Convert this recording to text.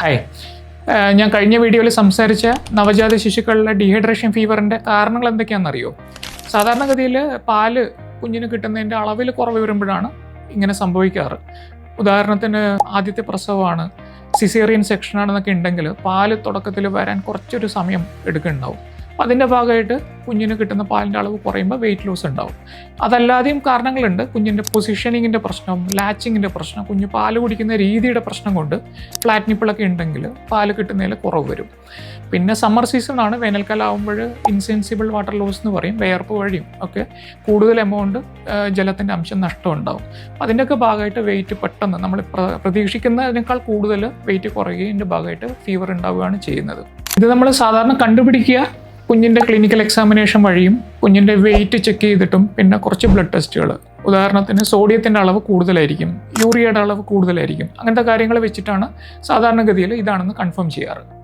Hi ഞാൻ കഴിഞ്ഞ വീഡിയോയിൽ സംസാരിച്ച നവജാത ശിശുക്കളിലെ ഡീഹൈഡ്രേഷൻ ഫീവറിന്റെ കാരണങ്ങൾ എന്തൊക്കെയാണെന്നറിയോ? സാധാരണഗതിയിൽ പാൽ കുഞ്ഞിന് കിട്ടുന്നതിന്റെ അളവിൽ കുറവ് വരുമ്പോഴാണ് ഇങ്ങനെ സംഭവിക്കാറ്. ഉദാഹരണത്തിന് ആദ്യത്തെ പ്രസവമാണ്. സിസേറിയൻ സെക്ഷനാണെന്നൊക്കെ ഉണ്ടെങ്കിൽ പാൽ തുടക്കത്തിൽ വരാൻ കുറച്ചൊരു സമയം എടുക്കുന്നുണ്ടാവും. അതിന്റെ ഭാഗമായിട്ട് കുഞ്ഞിന് കിട്ടുന്ന പാലിന്റെ അളവ് കുറയുമ്പോൾ വെയിറ്റ് ലോസ് ഉണ്ടാവും. അതല്ലാതെയും കാരണങ്ങളുണ്ട്. കുഞ്ഞിന്റെ പൊസിഷനിങ്ങിന്റെ പ്രശ്നം ലാച്ചിങ്ങിന്റെ പ്രശ്നം കുഞ്ഞ് പാൽ കുടിക്കുന്ന രീതിയുടെ പ്രശ്നം കൊണ്ട് ഫ്ലാറ്റ് നിപ്പിളൊക്കെ ഉണ്ടെങ്കിൽ പാൽ കിട്ടുന്നതിൽ കുറവ് വരും. പിന്നെ സമ്മർ സീസണാണ് വേനൽക്കാലാവുമ്പോൾ ഇൻസെൻസിബിൾ വാട്ടർ ലോസ് എന്ന് പറയും. വേർപ്പ് വഴിയും ഒക്കെ കൂടുതൽ എമൗണ്ട് ജലത്തിന്റെ അംശം നഷ്ടം ഉണ്ടാവും. അതിന്റെയൊക്കെ ഭാഗമായിട്ട് വെയിറ്റ് പെട്ടെന്ന് നമ്മൾ പ്രതീക്ഷിക്കുന്നതിനേക്കാൾ കൂടുതൽ വെയിറ്റ് കുറയുകയും ഭാഗമായിട്ട് ഫീവർ ഉണ്ടാവുകയാണ് ചെയ്യുന്നത്. ഇത് നമ്മൾ സാധാരണ കണ്ടുപിടിക്കുക. കുഞ്ഞിന്റെ ക്ലിനിക്കൽ എക്സാമിനേഷൻ വഴിയും കുഞ്ഞിന്റെ വെയിറ്റ് ചെക്ക് ചെയ്തിട്ടും പിന്നെ കുറച്ച് ബ്ലഡ് ടെസ്റ്റുകൾ ഉദാഹരണത്തിന് സോഡിയത്തിന്റെ അളവ് കൂടുതലായിരിക്കും യൂറിയയുടെ അളവ് കൂടുതലായിരിക്കും. അങ്ങനത്തെ കാര്യങ്ങൾ വെച്ചിട്ടാണ് സാധാരണഗതിയിൽ ഇതാണെന്ന് കൺഫേം ചെയ്യാറ്.